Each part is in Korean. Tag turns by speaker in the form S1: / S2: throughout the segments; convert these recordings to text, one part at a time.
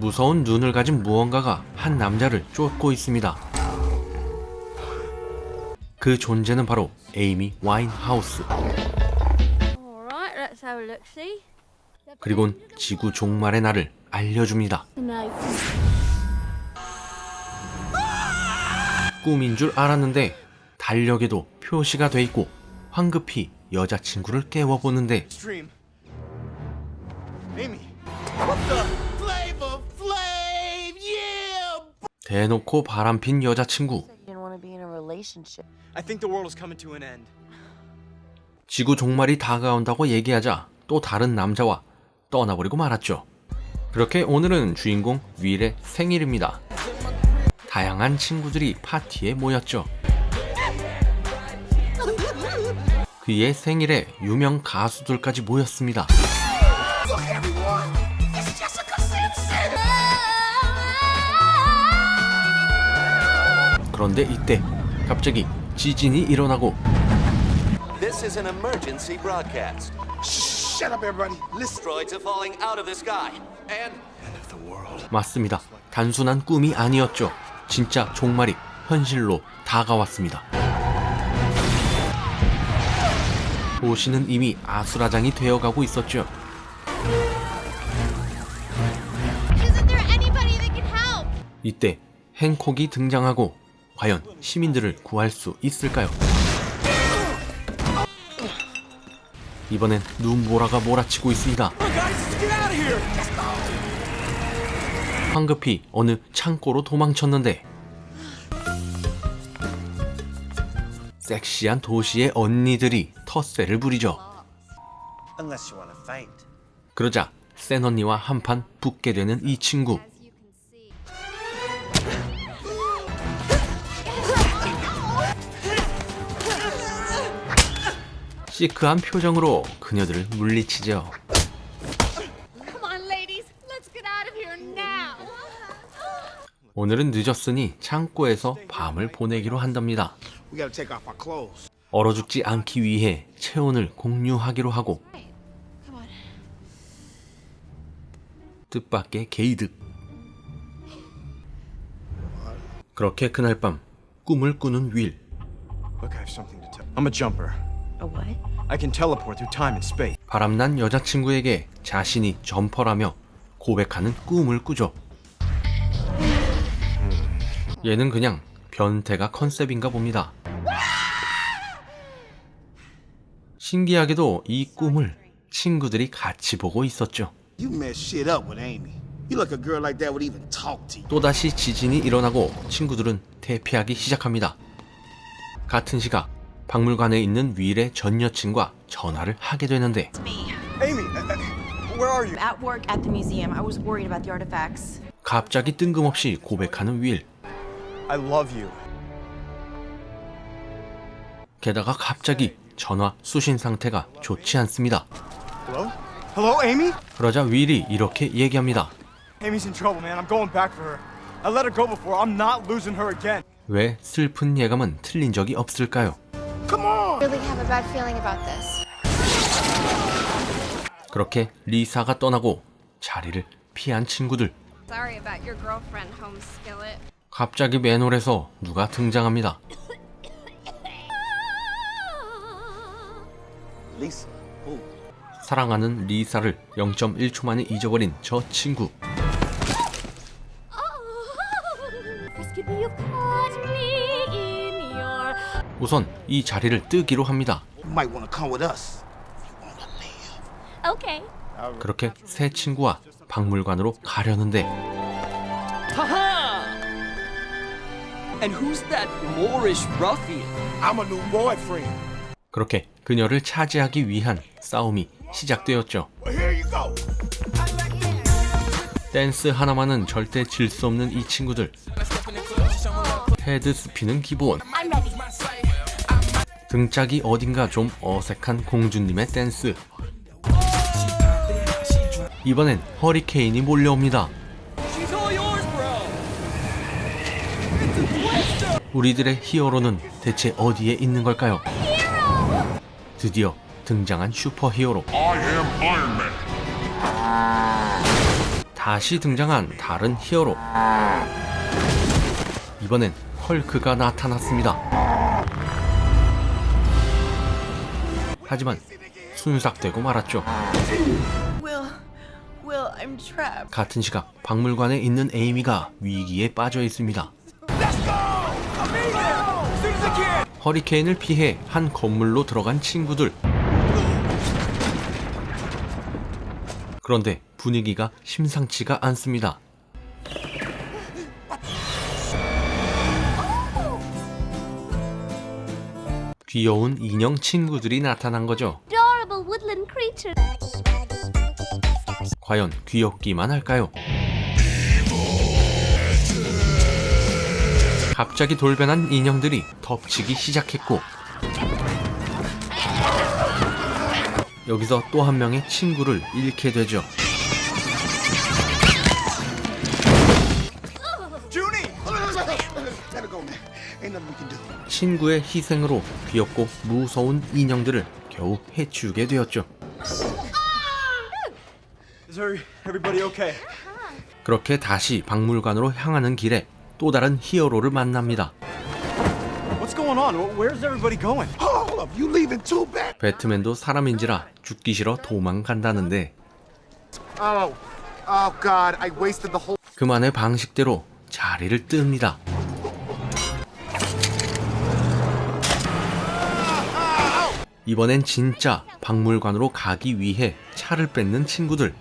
S1: 무서운 눈을 가진 무언가가 한 남자를 쫓고 있습니다. 그 존재는 바로 에이미 와인하우스.
S2: Alright, let's have a look see.
S1: 그리곤 지구 종말의 날을 알려줍니다. 꿈인 줄 알았는데 달력에도 표시가 돼 있고 황급히 여자친구를 깨워보는데 대놓고 바람핀 여자친구
S3: You didn't want to be in a relationship.
S4: I think the world is coming to an end.
S1: 지구 종말이 다가온다고 얘기하자 또 다른 남자와 떠나버리고 말았죠. 그렇게 오늘은 주인공 윌의 생일입니다. 다양한 친구들이 파티에 모였죠. 그의 생일에 유명 가수들까지 모였습니다. 그런데 이때 갑자기 지진이 일어나고
S5: This is an emergency broadcast.
S6: Shut up, everybody. Listen.
S5: Asteroids are falling out of the sky. And
S1: 맞습니다. 단순한 꿈이 아니었죠. 진짜 종말이 현실로 다가왔습니다. 도시는 이미 아수라장이 되어가고 있었죠.
S2: Isn't there anybody that can help?
S1: 이때 행콕이 등장하고 과연 시민들을 구할 수 있을까요? 이번엔 눈보라가 몰아치고 있습니다. 황급히 어느 창고로 도망쳤는데 섹시한 도시의 언니들이 텃세를 부리죠. 그러자 센 언니와 한판 붙게 되는 이 친구. 시크한 표정으로 그녀들을 물리치죠. 오늘은 늦었으니 창고에서 밤을 보내기로 한답니다. 얼어 죽지 않기 위해 체온을 공유하기로 하고. 뜻밖의 게이득. 그렇게 그날 밤 꿈을 꾸는 윌.
S4: Look, I have something to tell. I'm a jumper.
S3: A what?
S4: I can teleport through time and space.
S1: 바람난 여자친구에게 자신이 점퍼라며 고백하는 꿈을 꾸죠. 얘는 그냥 변태가 컨셉인가 봅니다. 신기하게도 이 꿈을 친구들이 같이 보고 있었죠.
S6: You messed shit up with Amy. You look a girl like that would even talk to you.
S1: 또다시 지진이 일어나고 친구들은 대피하기 시작합니다. 같은 시각 박물관에 있는 윌의 전 여친과 전화를 하게 되는데
S4: Amy, uh, uh, where are you?
S3: At work at the museum, I was worried about the artifacts.
S1: 갑자기 뜬금없이 고백하는 윌.
S4: I love you.
S1: 게다가 갑자기 전화 수신 상태가 좋지 않습니다.
S4: Hello? Hello, Amy?
S1: 그러자 윌이 이렇게 얘기합니다.
S4: Amy's in trouble, man. I'm going back for her. I let her go before. I'm not losing her again.
S1: 왜 슬픈 예감은 틀린 적이 없을까요?
S2: Really have a bad feeling about this.
S1: 그렇게 리사가 떠나고 자리를 피한 친구들.
S2: Sorry about your girlfriend, home skillet.
S1: 갑자기 맨홀에서 누가 등장합니다.
S6: Lisa. Who?
S1: 사랑하는 리사를 0.1초 만에 잊어버린 저 친구. 우선 이 자리를 뜨기로 합니다.
S6: You might want to come with us. You want to live.
S2: Okay.
S1: 그렇게 새 친구와 박물관으로 가려는데
S7: And who's that Moorish ruffian?
S6: I'm a new boyfriend.
S1: 그렇게 그녀를 차지하기 위한 싸움이 시작되었죠.
S6: Well, here you go.
S1: 댄스 하나만은 절대 질 수 없는 이 친구들. 헤드 스피는 기본. 등짝이 어딘가 좀 어색한 공주님의 댄스. 이번엔 허리케인이 몰려옵니다. 우리들의 히어로는 대체 어디에 있는 걸까요? 드디어 등장한 슈퍼 히어로. 다시 등장한 다른 히어로. 이번엔 헐크가 나타났습니다. 하지만 순삭되고 말았죠.
S3: Will, Will, I'm trapped.
S1: 같은 시각 박물관에 있는 에이미가 위기에 빠져 있습니다. 허리케인을 피해 한 건물로 들어간 친구들. 그런데 분위기가 심상치가 않습니다. 귀여운 인형 친구들이 나타난 거죠. 과연 귀엽기만 할까요? 갑자기 돌변한 인형들이 덮치기 시작했고 여기서 또 한 명의 친구를 잃게 되죠. 친구의 희생으로 귀엽고 무서운 인형들을 겨우 해치우게 되었죠.
S4: Is every- everybody okay?
S1: 그렇게 다시 박물관으로 향하는 길에 또 다른 히어로를 만납니다.
S4: What's going on? Wh- Where's everybody going?
S6: Hold up, you leaving too bad?
S1: 배트맨도 사람인지라 죽기 싫어 도망간다는데
S8: Oh, oh God! I wasted the whole.
S1: 그만의 방식대로 자리를 뜹니다. 이번엔 진짜 박물관으로 가기 위해 차를 뺏는 친구들.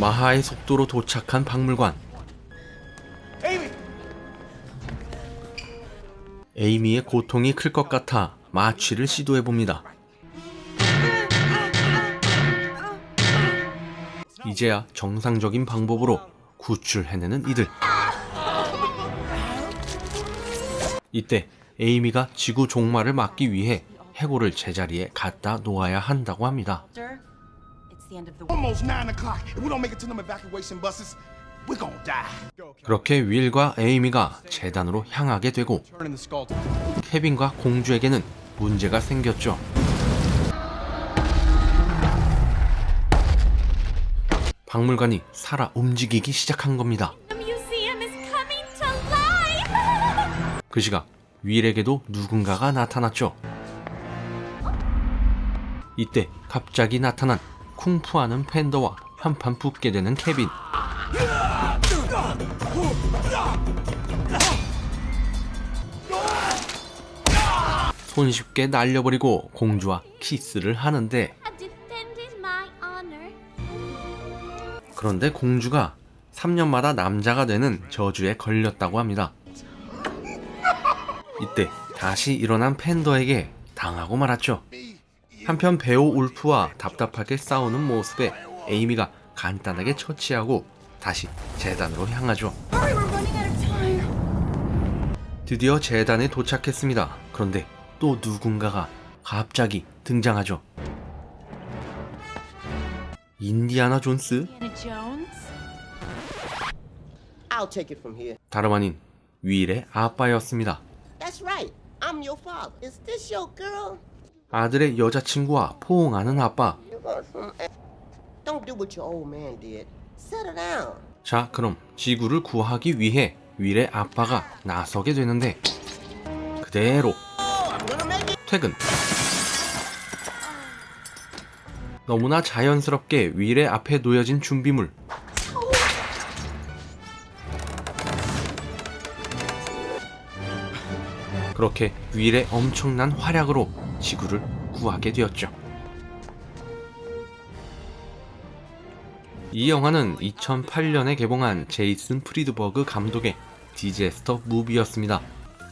S1: 마하의 속도로 도착한 박물관. 에이미의 고통이 클 것 같아 마취를 시도해 봅니다. 이제야 정상적인 방법으로 구출해내는 이들. 이때 에이미가 지구 종말을 막기 위해 해골을 제자리에 갖다 놓아야 한다고 합니다.
S3: Sir, it's the end of the
S6: Almost nine o'clock. If we don't make it to them evacuation buses, we're gonna die.
S1: 그렇게 윌과 에이미가 재단으로 향하게 되고. 케빈과 공주에게는 문제가 생겼죠. 박물관이 살아 움직이기 시작한 겁니다.
S2: The museum is coming to life.
S1: 그 시각 윌에게도 누군가가 나타났죠. 이때 갑자기 나타난 쿵푸하는 팬더와 한판 붙게 되는 케빈. 손쉽게 날려버리고 공주와 키스를 하는데. 그런데 공주가 3년마다 남자가 되는 저주에 걸렸다고 합니다. 이때 다시 일어난 팬더에게 당하고 말았죠. 한편 배우 울프와 답답하게 싸우는 모습에 에이미가 간단하게 처치하고 다시 재단으로 향하죠. 드디어 재단에 도착했습니다. 그런데 또 누군가가 갑자기 등장하죠. 인디아나 존스?
S3: Indiana Jones.
S9: I'll take it from here.
S1: 다름 아닌 윌의 아빠였습니다.
S9: That's right. I'm your father. Is this your girl?
S1: 아들의 여자친구와 포옹하는 아빠.
S9: You want some? a- Don't do what your old man did. Settle down.
S1: 자, 그럼 지구를 구하기 위해 윌의 아빠가 나서게 되는데 그대로 퇴근. 너무나 자연스럽게 윌의 앞에 놓여진 준비물. 그렇게 윌의 엄청난 활약으로 지구를 구하게 되었죠. 이 영화는 2008년에 개봉한 제이슨 프리드버그 감독의 디제스터 무비였습니다.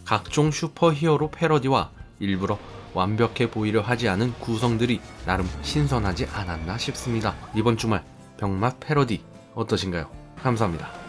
S1: 각종 슈퍼히어로 패러디와 일부러 완벽해 보이려 하지 않은 구성들이 나름 신선하지 않았나 싶습니다. 이번 주말 병맛 패러디 어떠신가요? 감사합니다.